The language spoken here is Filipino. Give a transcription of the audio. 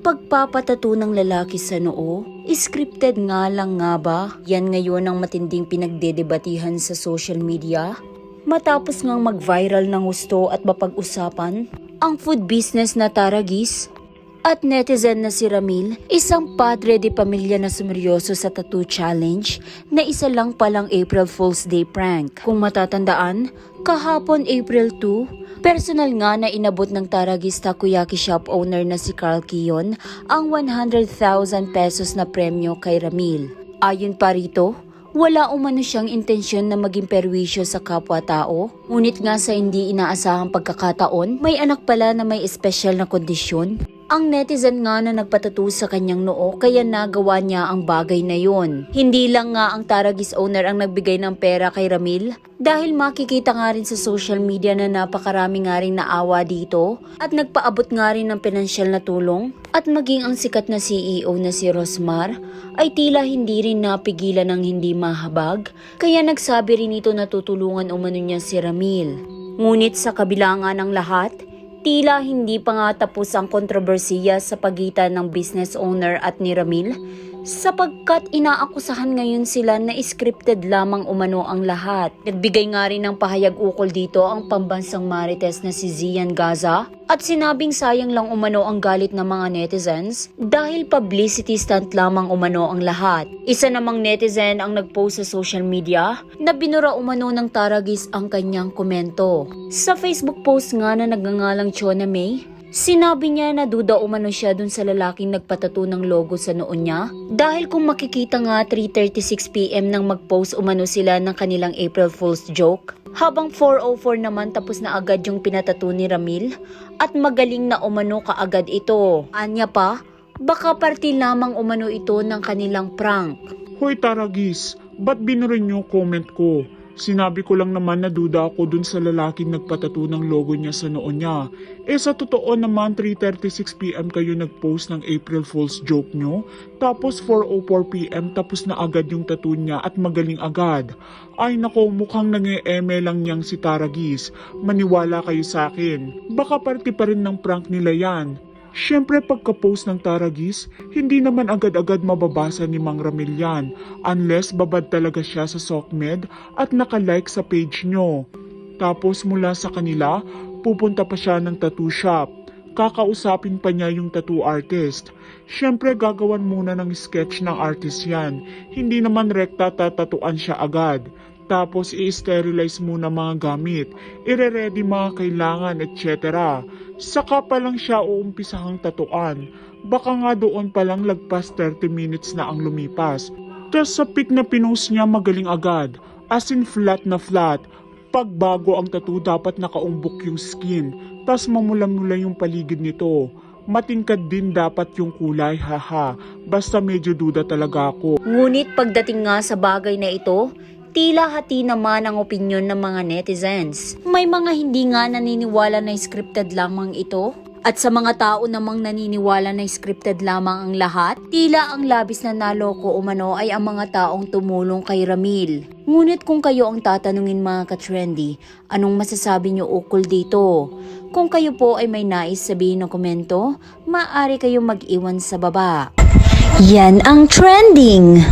Pagpapatato ng lalaki sa noo? Scripted nga lang nga ba? Yan ngayon ang matinding pinagdedebatihan sa social media? Matapos ngang mag-viral ng gusto at mapag-usapan, ang food business na Taragis at netizen na si Ramil, isang padre de pamilya na sumeryoso sa tattoo challenge na isa lang palang April Fool's Day prank. Kung matatandaan, kahapon April 2, personal nga na inabot ng Taragis Takoyaki Shop owner na si Carl Kiyon ang 100,000 pesos na premyo kay Ramil. Ayon pa rito, wala umano siyang intensyon na maging perwisyo sa kapwa-tao. Ngunit nga sa hindi inaasahang pagkakataon, may anak pala na may espesyal na kondisyon. Ang netizen nga na nagpatato sa kanyang noo kaya nagawa niya ang bagay na yon. Hindi lang nga ang Taragis owner ang nagbigay ng pera kay Ramil dahil makikita nga rin sa social media na napakarami nga rin naawa dito at nagpaabot nga rin ng pinansyal na tulong at maging ang sikat na CEO na si Rosmar ay tila hindi rin napigilan ng hindi mahabag kaya nagsabi rin ito na tutulungan umano niya si Ramil. Ngunit sa kabila nga ng lahat, Tila hindi pa nga tapos ang kontrobersiya sa pagitan ng business owner at ni Ramil sapagkat inaakusahan ngayon sila na scripted lamang umano ang lahat. Nagbigay nga rin ng pahayag ukol dito ang pambansang marites na si Zian Gaza at sinabing sayang lang umano ang galit ng mga netizens dahil publicity stunt lamang umano ang lahat. Isa namang netizen ang nagpost sa social media na binura umano ng Taragis ang kanyang komento. Sa Facebook post nga na nagngangalang Chona May, Sinabi niya na duda umano siya dun sa lalaking nagpatato ng logo sa noon niya dahil kung makikita nga 3.36pm nang mag-post umano sila ng kanilang April Fool's joke. Habang 4.04 naman tapos na agad yung pinatato ni Ramil at magaling na umano kaagad ito. Anya pa, baka party lamang umano ito ng kanilang prank. Hoy Taragis, ba't binurin niyo comment ko? Sinabi ko lang naman na duda ako dun sa lalaking nagpatato ng logo niya sa noon niya. Eh sa totoo naman 3.36pm kayo nagpost ng April Fool's joke nyo. Tapos 4.04pm tapos na agad yung tattoo niya at magaling agad. Ay nako mukhang nang-eme lang niyang si Taragis. Maniwala kayo sa akin. Baka parte pa rin ng prank nila yan. Siyempre pagka-post ng Taragis, hindi naman agad-agad mababasa ni Mang Ramil yan unless babad talaga siya sa SOCMED at nakalike sa page nyo. Tapos mula sa kanila, pupunta pa siya ng tattoo shop. Kakausapin pa niya yung tattoo artist. Siyempre gagawan muna ng sketch ng artist yan. Hindi naman rekta tatatuan siya agad. Tapos i-sterilize muna mga gamit, ire-ready mga kailangan, etc. Saka pa lang siya uumpisahang tatuan. Baka nga doon pa lang lagpas 30 minutes na ang lumipas. Tapos sa pic na pinost niya magaling agad. As in flat na flat. Pag bago ang tattoo dapat nakaumbok yung skin. Tapos mamula-mula yung paligid nito. Matingkad din dapat yung kulay, haha. Basta medyo duda talaga ako. Ngunit pagdating nga sa bagay na ito, tila hati naman ang opinyon ng mga netizens. May mga hindi nga naniniwala na scripted lamang ito. At sa mga tao namang naniniwala na scripted lamang ang lahat, tila ang labis na naloko umano ay ang mga taong tumulong kay Ramil. Ngunit kung kayo ang tatanungin mga ka-trendy, anong masasabi niyo ukol dito? Kung kayo po ay may nais sabihin ng komento, maaari kayong mag-iwan sa baba. Yan ang trending!